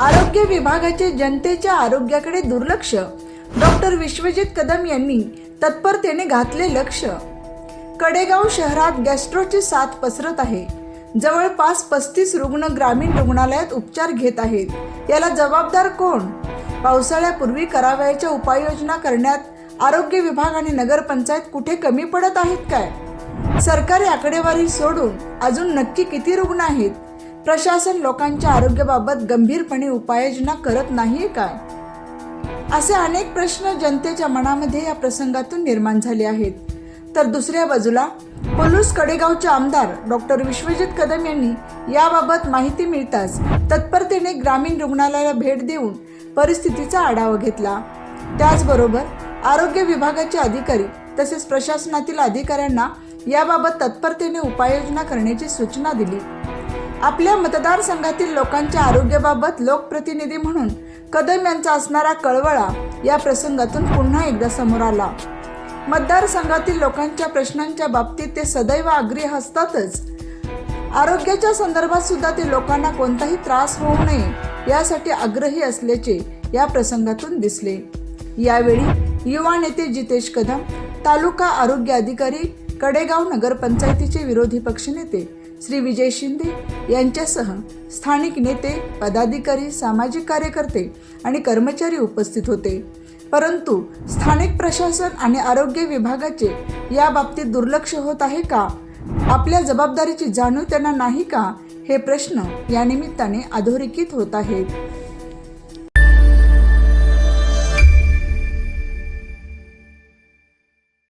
आरोग्य विभागाचे जनतेच्या आरोग्याकडे दुर्लक्ष. डॉक्टर विश्वजित कदम यांनी तत्परतेने घातले लक्ष. कडेगाव शहरात गॅस्ट्रोची साथ पसरत आहे. जवळपास पस्तीस रुग्ण ग्रामीण रुग्णालयात उपचार घेत आहेत. याला जबाबदार कोण? पावसाळ्यापूर्वी करावयाच्या उपाययोजना करण्यात आरोग्य विभाग आणि नगरपंचायत कुठे कमी पडत आहेत काय? सरकारी आकडेवारी सोडून अजून नक्की किती रुग्ण आहेत? प्रशासन लोकांच्या आरोग्याबाबत गंभीरपणे उपाययोजना करत नाहीये काय? असे अनेक प्रश्न जनतेच्या मनामध्ये या प्रसंगातून निर्माण झाले आहेत. तर दुसऱ्या बाजूला पोलूस कडेगावचे आमदार डॉक्टर विश्वजित कदम यांनी याबाबत माहिती मिळताच तत्परतेने ग्रामीण रुग्णालयाला भेट देऊन परिस्थितीचा आढावा घेतला. त्याचबरोबर आरोग्य विभागाचे अधिकारी तसेच प्रशासनातील अधिकाऱ्यांना याबाबत तत्परतेने उपाययोजना करण्याची सूचना दिली. आपल्या मतदारसंघातील लोकांच्या आरोग्याबाबत लोकप्रतिनिधी म्हणून कदम यांचा असणारा कळवळा या प्रसंगातून पुन्हा एकदा समोर आला. मतदारसंघातील लोकांच्या प्रश्नांच्या बाबतीत ते सदैव आग्रही असतातच. आरोग्याच्या संदर्भात सुद्धा ते लोकांना कोणताही त्रास होऊ नये यासाठी आग्रही असल्याचे या प्रसंगातून दिसले. यावेळी युवा नेते जितेश कदम तालुका आरोग्य अधिकारी कडेगाव नगरपंचायतीचे विरोधी पक्षनेते श्री विजय शिंदे यांच्यासह स्थानिक नेते पदाधिकारी सामाजिक कार्यकर्ते आणि कर्मचारी उपस्थित होते. परंतु स्थानिक प्रशासन आणि आरोग्य विभागाचे या बाबतीत दुर्लक्ष होत आहे का? आपल्या जबाबदारीची जाणीव त्यांना नाही का? हे प्रश्न या निमित्ताने अधोरेखित होत आहेत.